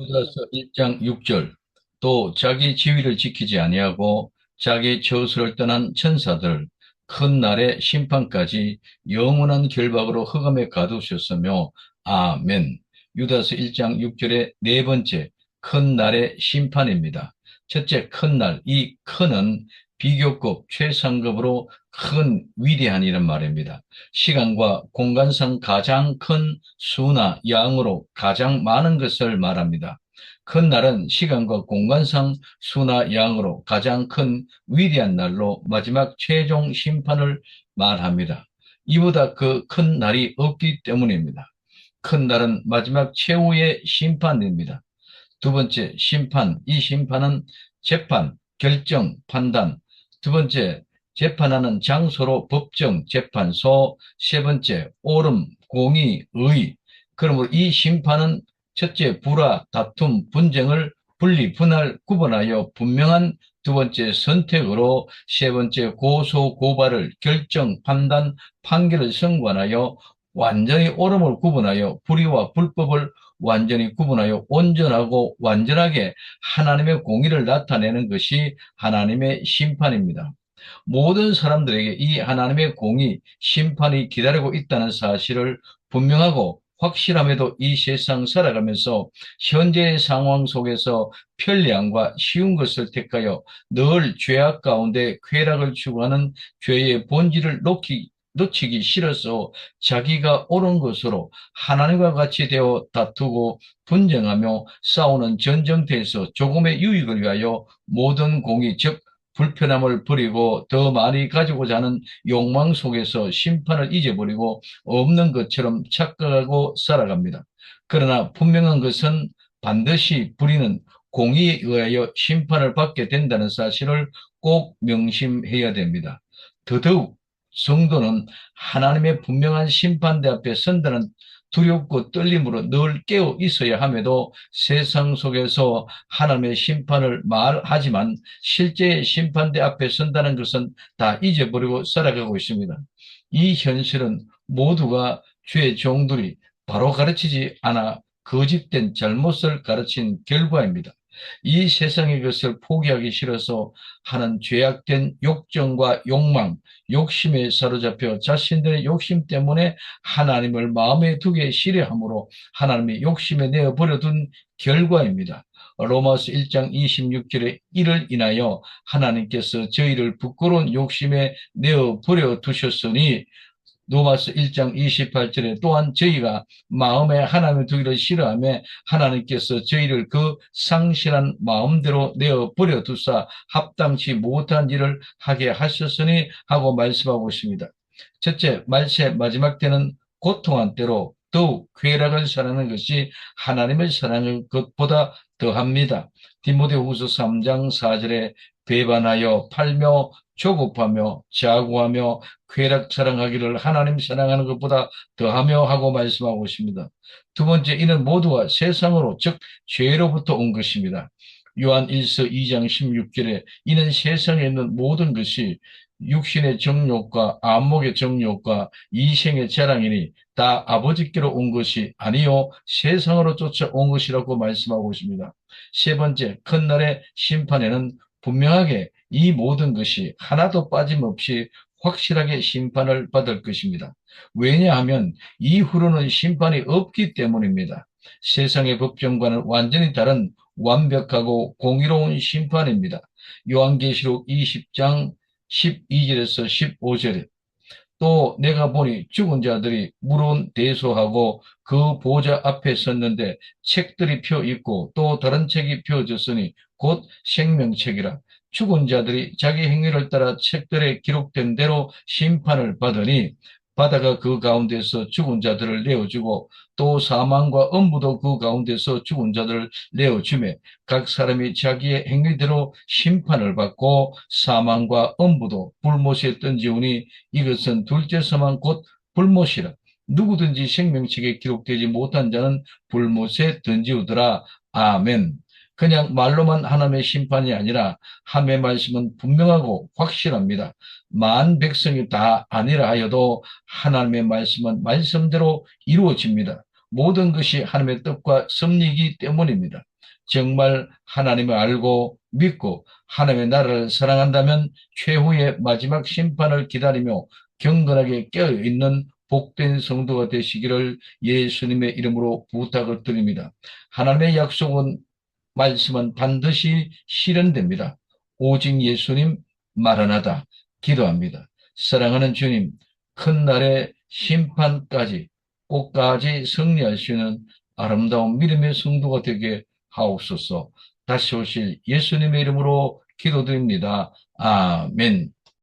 유다서 1장 6절 또 자기 지위를 지키지 아니하고 자기 처소를 떠난 천사들 큰 날의 심판까지 영원한 결박으로 흑암에 가두셨으며 아멘. 유다서 1장 6절의 네 번째 큰 날의 심판입니다. 첫째 큰 날, 이 큰은 비교급 최상급으로 큰 위대한 이란 말입니다. 시간과 공간상 가장 큰 수나 양으로 가장 많은 것을 말합니다. 큰 날은 시간과 공간상 수나 양으로 가장 큰 위대한 날로 마지막 최종 심판을 말합니다. 이보다 그 큰 날이 없기 때문입니다. 큰 날은 마지막 최후의 심판입니다. 두 번째 심판, 이 심판은 재판, 결정, 판단. 두 번째 재판하는 장소로 법정, 재판소. 세 번째 오름, 공의, 의. 그러므로 이 심판은 첫째 불화, 다툼, 분쟁을 분리, 분할, 구분하여 분명한 두 번째 선택으로 세 번째 고소, 고발을 결정, 판단, 판결을 선관하여 완전히 옳음을 구분하여 불의와 불법을 완전히 구분하여 온전하고 완전하게 하나님의 공의를 나타내는 것이 하나님의 심판입니다. 모든 사람들에게 이 하나님의 공의, 심판이 기다리고 있다는 사실을 분명하고 확실함에도 이 세상 살아가면서 현재의 상황 속에서 편리함과 쉬운 것을 택하여 늘 죄악 가운데 쾌락을 추구하는 죄의 본질을 놓기 놓치기 싫어서 자기가 옳은 것으로 하나님과 같이 되어 다투고 분쟁하며 싸우는 전쟁터에서 조금의 유익을 위하여 모든 공의 즉 불편함을 버리고 더 많이 가지고자 하는 욕망 속에서 심판을 잊어버리고 없는 것처럼 착각하고 살아갑니다. 그러나 분명한 것은 반드시 불의는 공의에 의하여 심판을 받게 된다는 사실을 꼭 명심해야 됩니다. 더더욱 성도는 하나님의 분명한 심판대 앞에 선다는 두렵고 떨림으로 늘 깨어 있어야 함에도 세상 속에서 하나님의 심판을 말하지만 실제 심판대 앞에 선다는 것은 다 잊어버리고 살아가고 있습니다. 이 현실은 모두가 죄 종들이 바로 가르치지 않아 거짓된 잘못을 가르친 결과입니다. 이 세상의 것을 포기하기 싫어서 하는 죄악된 욕정과 욕망, 욕심에 사로잡혀 자신들의 욕심 때문에 하나님을 마음에 두게 싫어함으로 하나님의 욕심에 내어 버려둔 결과입니다. 로마서 1장 26절에 이를 인하여 하나님께서 저희를 부끄러운 욕심에 내어 버려 두셨으니 로마서 1장 28절에 또한 저희가 마음에 하나님을 두기를 싫어하며 하나님께서 저희를 그 상실한 마음대로 내어 버려 두사 합당치 못한 일을 하게 하셨으니 하고 말씀하고 있습니다. 첫째, 말세 마지막 때는 고통한 때로 더욱 쾌락을 사랑하는 것이 하나님을 사랑하는 것보다 더합니다. 디모데후서 3장 4절에 배반하여 팔며 조급하며 자구하며 쾌락 사랑하기를 하나님 사랑하는 것보다 더하며 하고 말씀하고 있습니다. 두 번째 이는 모두가 세상으로 즉 죄로부터 온 것입니다. 요한 1서 2장 16절에 이는 세상에 있는 모든 것이 육신의 정욕과 안목의 정욕과 이생의 자랑이니 다 아버지께로 온 것이 아니요 세상으로 쫓아온 것이라고 말씀하고 있습니다. 세 번째 큰 날의 심판에는 분명하게 이 모든 것이 하나도 빠짐없이 확실하게 심판을 받을 것입니다. 왜냐하면 이후로는 심판이 없기 때문입니다. 세상의 법정과는 완전히 다른 완벽하고 공의로운 심판입니다. 요한계시록 20장 12절에서 15절에 또 내가 보니 죽은 자들이 물은 대소하고 그 보좌 앞에 섰는데 책들이 펴 있고 또 다른 책이 펴졌으니 곧 생명책이라. 죽은 자들이 자기 행위를 따라 책들에 기록된 대로 심판을 받으니 바다가 그 가운데서 죽은 자들을 내어주고 또 사망과 엄부도 그 가운데서 죽은 자들을 내어주매 각 사람이 자기의 행위대로 심판을 받고 사망과 엄부도 불못에 던지우니 이것은 둘째 사망 곧 불못이라. 누구든지 생명책에 기록되지 못한 자는 불못에 던지우더라. 아멘 그냥 말로만 하나님의 심판이 아니라 하나님의 말씀은 분명하고 확실합니다. 만 백성이 다 아니라 하여도 하나님의 말씀은 말씀대로 이루어집니다. 모든 것이 하나님의 뜻과 섭리이기 때문입니다. 정말 하나님을 알고 믿고 하나님의 나라를 사랑한다면 최후의 마지막 심판을 기다리며 경건하게 깨어있는 복된 성도가 되시기를 예수님의 이름으로 부탁을 드립니다. 하나님의 약속은 말씀은 반드시 실현됩니다. 오직 예수님 마라나다 기도합니다. 사랑하는 주님, 큰 날의 심판까지 꼭까지 승리할 수 있는 아름다운 믿음의 성도가 되게 하옵소서. 다시 오실 예수님의 이름으로 기도드립니다. 아멘.